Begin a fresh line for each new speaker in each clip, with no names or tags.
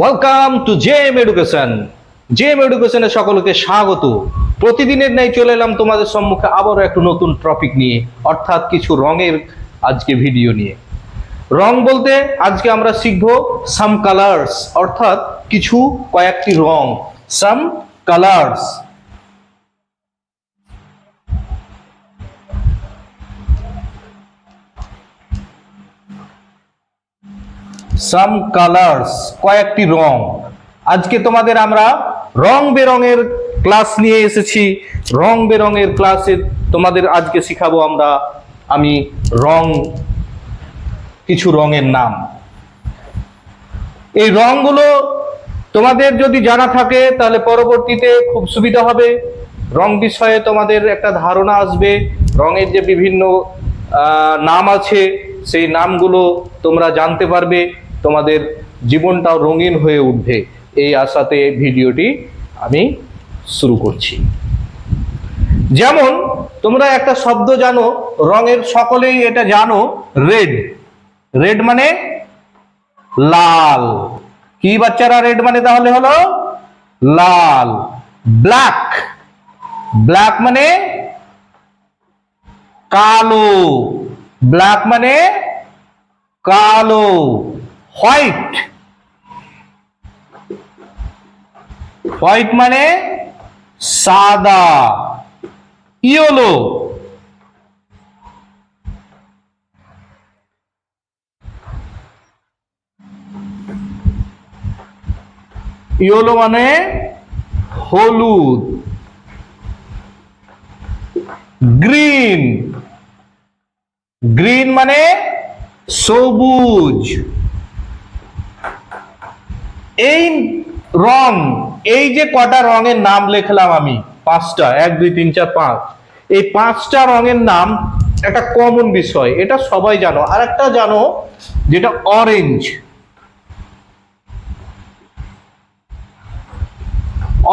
Welcome to Gem Education Gem এডুকেশনে সকলকে স্বাগত। প্রতিদিনের ন্যায় চলে এলাম তোমাদের সম্মুখে আবারও একটু নতুন টপিক নিয়ে, অর্থাৎ কিছু রঙের আজকে ভিডিও নিয়ে। রং বলতে আজকে আমরা শিখব সাম কালার্স অর্থাৎ কিছু কয়েকটি রং সাম কালার্স সাম কালার্স কয়েকটি রং। আজকে তোমাদের আমরা রং বেরঙের ক্লাস নিয়ে এসেছি। রং বেরঙের ক্লাসে তোমাদের আজকে শিখাবো আমরা, আমি রং, কিছু রঙের নাম। এই রংগুলো তোমাদের যদি জানা থাকে, তাহলে পরবর্তীতে খুব সুবিধা হবে। রং বিষয়ে তোমাদের একটা ধারণা আসবে। রঙের যে বিভিন্ন নাম আছে, সেই নামগুলো তোমরা জানতে পারবে। তোমাদের জীবনটাও রঙিন হয়ে উঠবে। এই আশাতে ভিডিওটি আমি শুরু করছি। যেমন, তোমরা একটা শব্দ জানো, রঙের সকলেই এটা জানো, রেড। রেড মানে লাল। কি বাচ্চারা রেড মানে তাহলে হলো? লাল। ব্ল্যাক। ব্ল্যাক মানে কালো। ব্ল্যাক মানে কালো। হোয়াইট হোয়াইট মানে সাদা ইয়েলো ইয়েলো মানে হলুদ গ্রিন গ্রিন মানে সবুজ এই রং, এই যে কটা রঙের নাম লিখলাম আমি, পাঁচটা, এক, দুই, তিন, চার, পাঁচ, এই পাঁচটা রঙের নাম একটা কমন বিষয়, এটা সবাই জানো। আর একটা জানো, যেটা অরেঞ্জ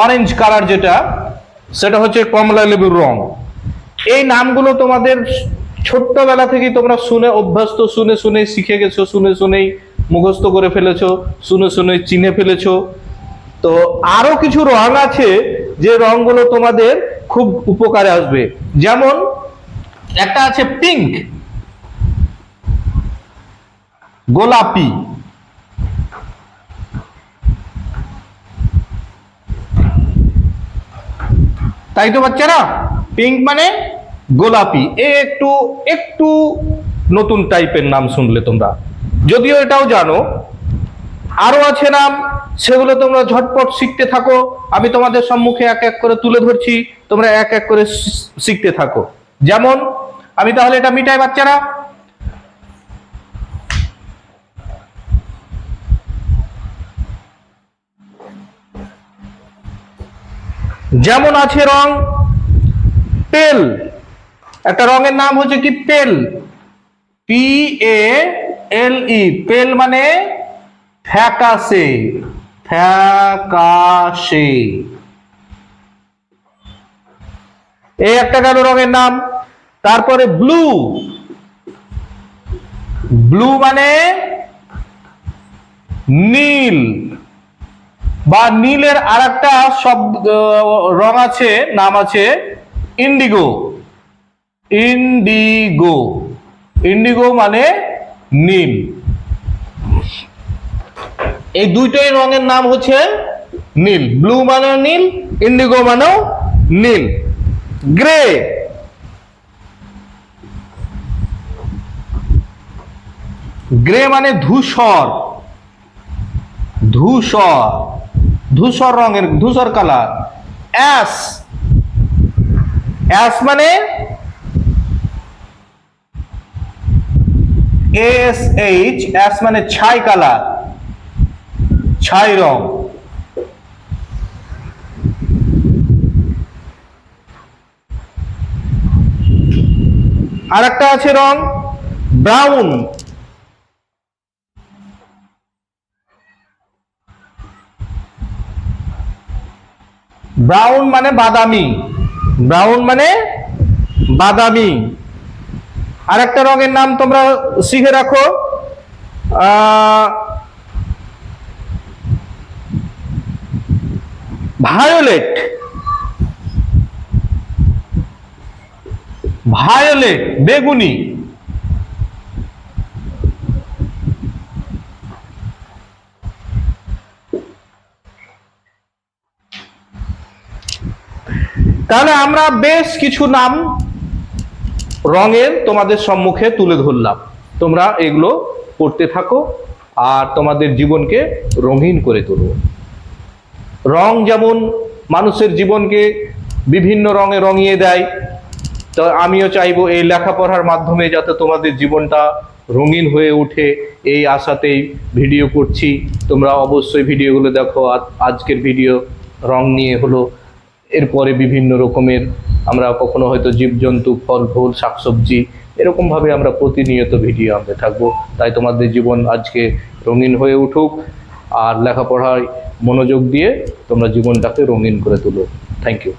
অরেঞ্জ কালার যেটা, সেটা হচ্ছে কমলা লেবুর রং। এই নামগুলো তোমাদের ছোট্টবেলা থেকেই তোমরা শুনে, অভ্যস্ত, শুনে শুনে শিখে গেছো, শুনে, শুনেই মুখস্থ করে ফেলেছো, শুনে শুনে চিনে ফেলেছো। তো আরও কিছু রং আছে, যে রংগুলো তোমাদের খুব উপকারে আসবে। যেমন, একটা আছে পিঙ্ক গোলাপি। তাই তো বাচ্চারা? পিঙ্ক মানে গোলাপি। এ একটু একটু নতুন টাইপের নাম শুনলে তোমরা। যদিও এটাও জানো, আরও আছে নাম, সেগুলো তোমরা ঝটপট শিখতে থাকো। আমি তোমাদের সম্মুখে এক এক করে তুলে ধরছি, তোমরা এক এক করে শিখতে থাকো। যেমন, আমি তাহলে এটা মিটাই, বাচ্চারা। যেমন আছে রং, পেল। একটা রঙের নাম হচ্ছে কি? পেল। পি এ এল ই পেল মানে ফ্যাকাশে ফ্যাকাশে এই একটা গেল রঙের নাম, তারপরে ব্লু ব্লু মানে নীল, বা নীলের আর একটা শব্দ, রং আছে, নাম আছে ইন্ডিগো ইন্ডিগো ইন্ডিগো মানে নীল। এই দুইটাই রঙের নাম হচ্ছে নীল। ব্লু মানে নীল ইন্ডিগো মানেও নীল। গ্রে। গ্রে মানে ধূসর। ধূসর। ধূসর রঙের ধূসর কালার। অ্যাশ। অ্যাশ মানে এস এইচ অ্যাশ মানে ছাই কালার, ছাই রং। আর একটা আছে রং ব্রাউন। ব্রাউন মানে বাদামি, ব্রাউন মানে বাদামি। আরেকটা রঙের নাম তোমরা শিখে রাখো। ভায়োলেট। ভায়োলেট বেগুনি। তাহলে আমরা বেশ কিছু নাম রঙের তোমাদের সম্মুখে তুলে ধরলাম। তোমরা এগুলো পড়তে থাকো আর তোমাদের জীবনকে রঙিন করে তোলো। রং যেমন মানুষের জীবনকে বিভিন্ন রঙে রঙিয়ে দেয়, তো আমিও চাইব এই লেখাপড়ার মাধ্যমে যাতে তোমাদের জীবনটা রঙিন হয়ে ওঠে। এই আশাতেই ভিডিও করছি। তোমরা অবশ্যই ভিডিওগুলো দেখো। আজ- আজকের ভিডিও রং নিয়ে হলো। এরপরে বিভিন্ন রকমের আমরা কখনো হয়তো জীবজন্তু ফল ফুল শাকসবজি এরকমভাবে আমরা প্রতিনিয়ত ভিডিও আনতে থাকব। তাই তোমাদের জীবন আজকে রঙিন হয়ে উঠুক আর লেখাপড়ায় মনোযোগ দিয়ে তোমরা জীবনটাকে রঙিন করে তুলো। Thank you